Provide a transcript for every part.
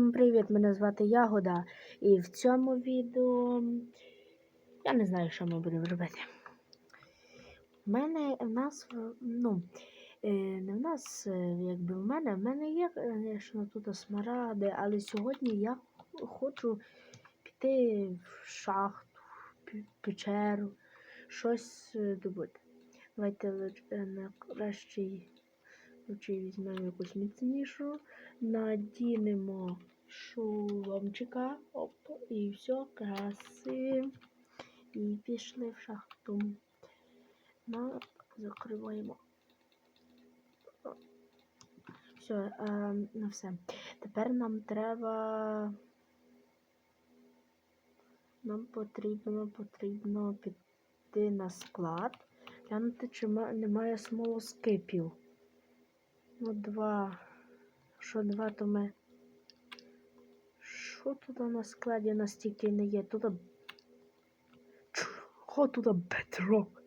Всім привіт! Мене звати Ягода. І в цьому відео я не знаю, що ми будемо робити. В мене в нас, ну, е, не в нас, е, якби в мене, в мене є, звісно, тут смаради, але сьогодні я хочу піти в шахту, в печеру, щось е, добути. Давайте на кращий Очі візьмемо якусь міцнішу, надінемо шоломчика, оп, і все, краси. І пішли в шахту. Ну, закриваємо. Все, е, ну все. Тепер нам треба. Нам потрібно, потрібно піти на склад. Глянути, чи ма- немає смолоскипів. Ну, два. Що два, то ми. Що тут на складі настільки не є? Тут. Чого тут бедрок?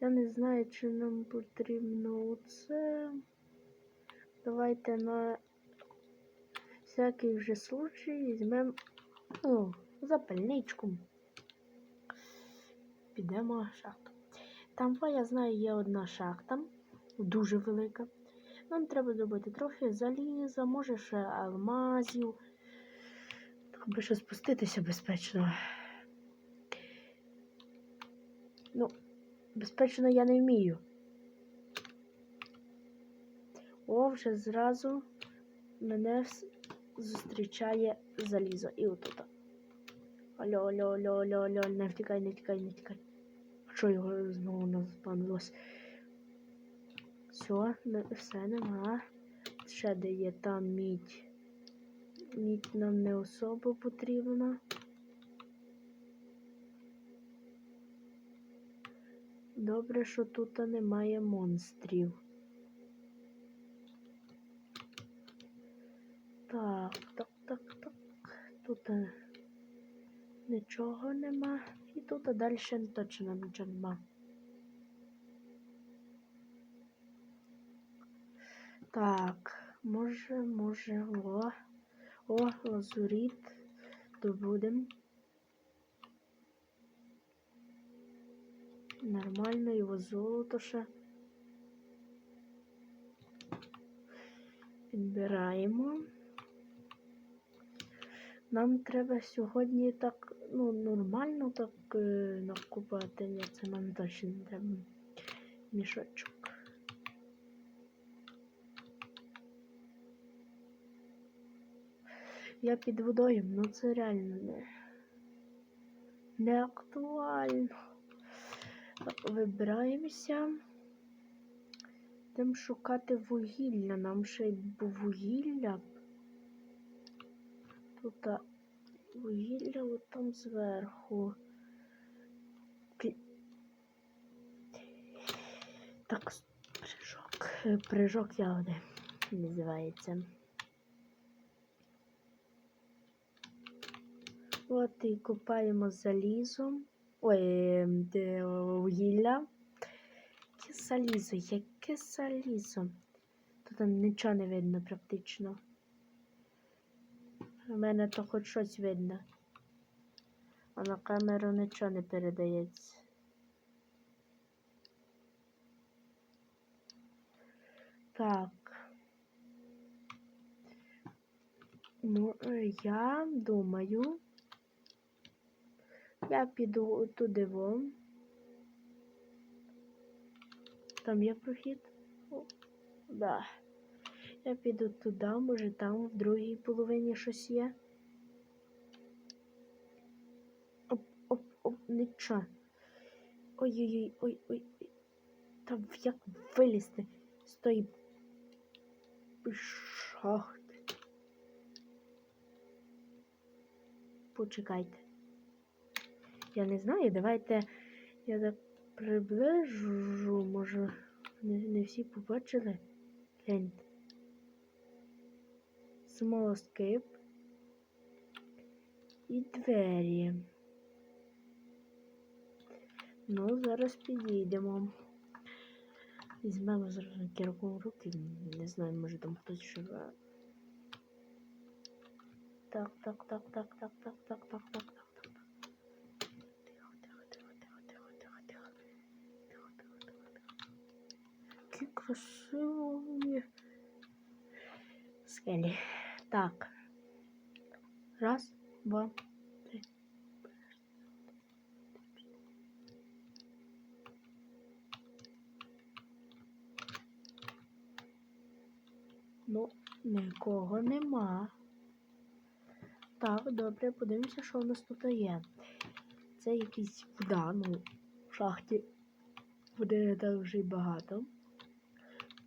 Я не знаю, чи нам потрібно оце. Давайте на всякий вже случай візьмемо ну, запальничку. Підемо в шахту. Там, я знаю, є одна шахта, дуже велика. Нам треба добути трохи заліза, може ще алмазів. Так би ще спуститися безпечно. Ну, безпечно я не вмію. О, вже зразу мене зустрічає залізо. І отут. Алло, алло, алло, алло, алло, не втікай, не втікай, не втікай. Що його знову наспавнилось? Все, все нема. Ще де є там мідь. Мідь нам не особо потрібна. Добре, що тут немає монстрів. Так, так, так, так. Тут е, нічого нема. І тут далі точно нічого нема. Так, може, може, о, о, лазуріт. Добудем. Нормально, його золото ще. Підбираємо. Нам треба сьогодні так, ну, нормально так е, накупати. Ні, це нам точно треба. Мішочок. Я під водою, ну це реально не, не актуально. Вибираємося. Йдемо шукати вугілля. Нам ще й вугілля. Тут вугілля от там зверху. Так. Е, Прыжок ягоди називається. От і купаємо залізом. Ой, ем, де вугілля. Яке залізо, яке залізо. Тут нічого не видно практично. У мене то хоч щось видно. А на камеру нічого не передається. Так. Ну, е, я думаю. Я піду туди вон. Там є прохід? О, да. Я піду туди, може там в другій половині щось є. Оп, оп, оп, нічого. Ой-ой-ой, ой-ой. Там як вилізти з тої шахти. Почекайте. Я не знаю, давайте я так приближу, може не, не всі побачили. Гляньте. Смолоскип і двері. Ну, зараз підійдемо. Візьмемо зразу кірку руки. Не знаю, може там хтось живе. Так, так, так, так, так, так, так, так, так, красиві скелі. Так. Раз, два, три. Ну, нікого нема. Так, добре, подивимося, що у нас тут є. Це якийсь вода, ну, в шахті води не так вже й багато.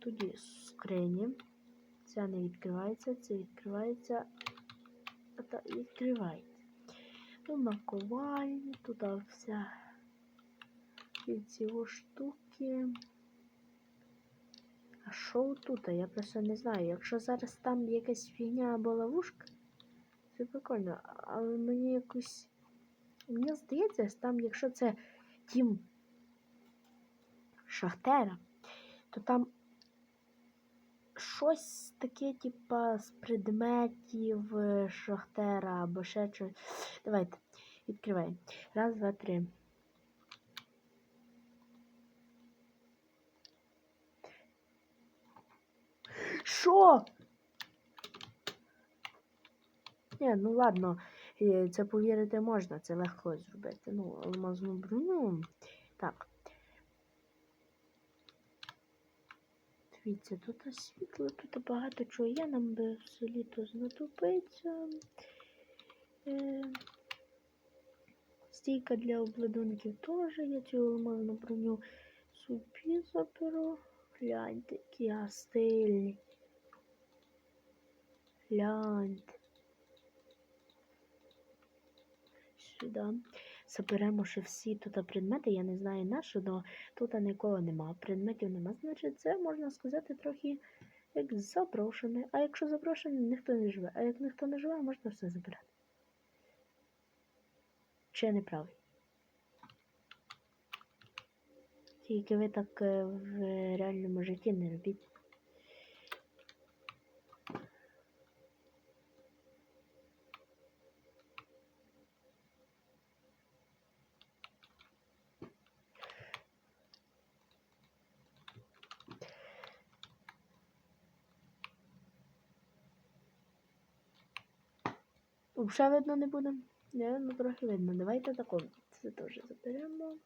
Є скрині. Ця не відкривається, це відкривається. Та відкривається. Тут наковальні, тут вся ці штуки. А що тут? Я просто не знаю. Якщо зараз там якась фігня або ловушка, це прикольно. Але мені якось. Мені здається, там, якщо це тім Шахтера, то там щось таке, типа, з предметів е, Шахтера або ще щось. Давайте, відкриваємо. Раз, два, три. Що? Ні, ну ладно, е, це повірити можна, це легко зробити. Ну, алмазну броню. Так. Дивіться, тут світло, тут багато чого є, нам би все літо знадобиться. Е, стійка для обладунків теж є цю алмазну броню. Собі заберу. Гляньте, які я стильні. Гляньте. Сюди. Заберемо ще всі тут предмети. Я не знаю на що, але тут нікого нема. Предметів нема. Значить, це можна сказати трохи як запрошене. А якщо запрошене, ніхто не живе. А як ніхто не живе, можна все забирати. Чи я не правий? Тільки ви так е, в реальному житті не робіть. Вже видно не буде. Не, ну трохи видно. Давайте тако. Це теж заберемо.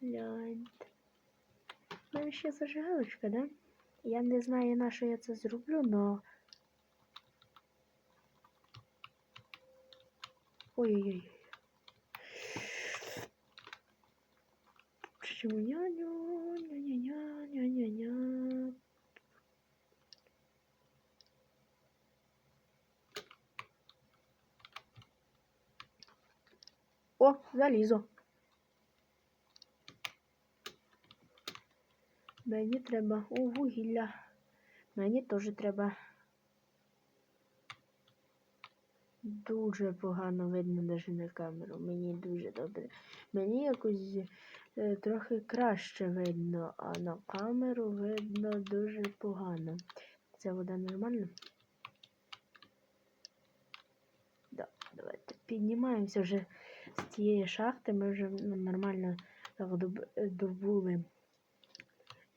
Гляньте. У мене ще зажигалочка, да? Я не знаю, на що я це зроблю, но. Ой-ой-ой. Чому ня-ня, ня-ня-ня, ня-ня-ня. О, залізо. Мені треба у вугілля. Мені теж треба. Дуже погано видно навіть на камеру. Мені дуже добре. Мені якось е, трохи краще видно, а на камеру видно дуже погано. Це вода нормальна? Да, давайте піднімаємося вже з цієї шахти. Ми вже ну, нормально добули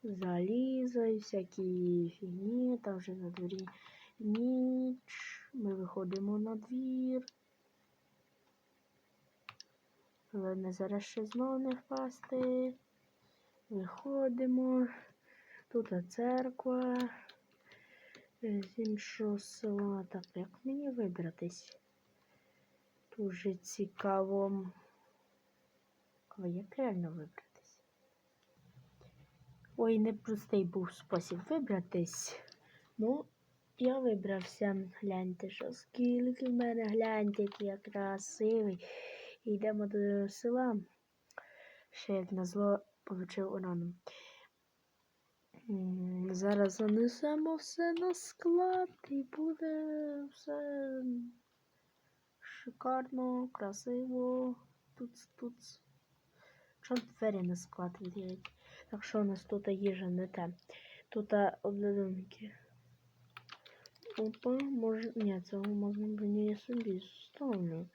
залізо і всякі фігні, там вже на дворі ніч. Ми виходимо на двір. Головне зараз ще знову не впасти. Виходимо. Тут церква. З іншого села. Так, як мені вибратись? Дуже цікаво. А як реально вибратись? Ой, непростий був спосіб вибратись. Ну, я вибрався. Гляньте, що скільки в мене, гляньте, який я красивий. Йдемо до села. Ще як назло получив ураном. Зараз занесемо все на склад і буде все шикарно, красиво. Тут, тут. Чому двері на склад відкрити? Так що у нас тут їжа не те. Тут обладунки. Опа, може. Ні, цього можна мені я собі ставлю.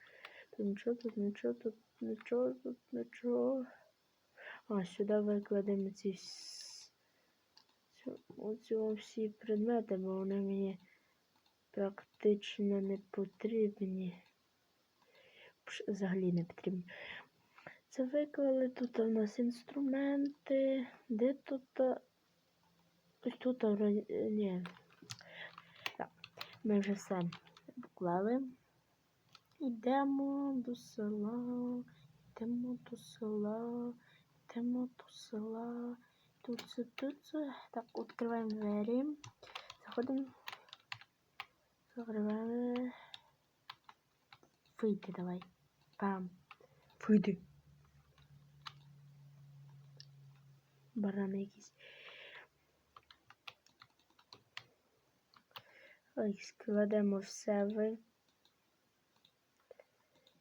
Тут нічого, тут нічого, тут нічого, тут нічого. А, сюди викладемо ці оці всі предмети, бо вони мені практично не потрібні. Взагалі не потрібні. Це виклали тут у нас інструменти. Де тут? Ось тут ні. Так, ми вже все поклали. Йдемо до села. Йдемо до села. Йдемо до села. Тут це, тут це. Так, відкриваємо двері. Заходимо. Закриваємо. Вийди давай. Пам. Вийди. Барани якісь. Ой, складемо все в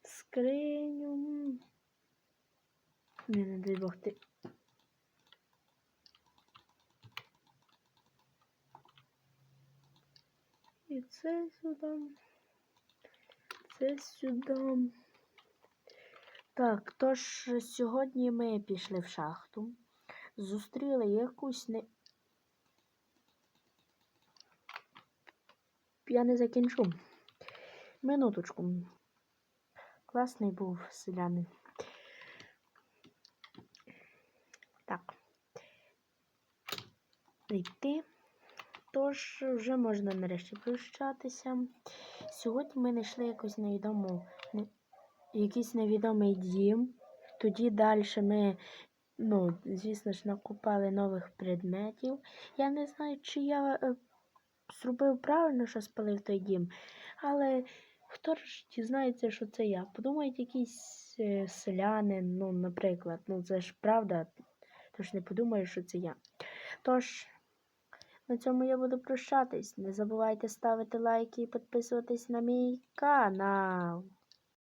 скриню. Не, не дай Бог ти. І це сюди. Це сюди. Так, тож сьогодні ми пішли в шахту, зустріли якусь не. Я не закінчу. Минуточку. Класний був селянин. Так. Йти. Тож вже можна нарешті прощатися. Сьогодні ми знайшли якусь невідому, якийсь невідомий дім. Тоді далі ми, ну, звісно ж, накупали нових предметів. Я не знаю, чи я е, зробив правильно, що спалив той дім, але хто ж дізнається, що це я? Подумають якийсь е, селянин, ну, наприклад, ну це ж правда, тож не подумає, що це я. Тож. На цьому я буду прощатись. Не забувайте ставити лайки і підписуватись на мій канал.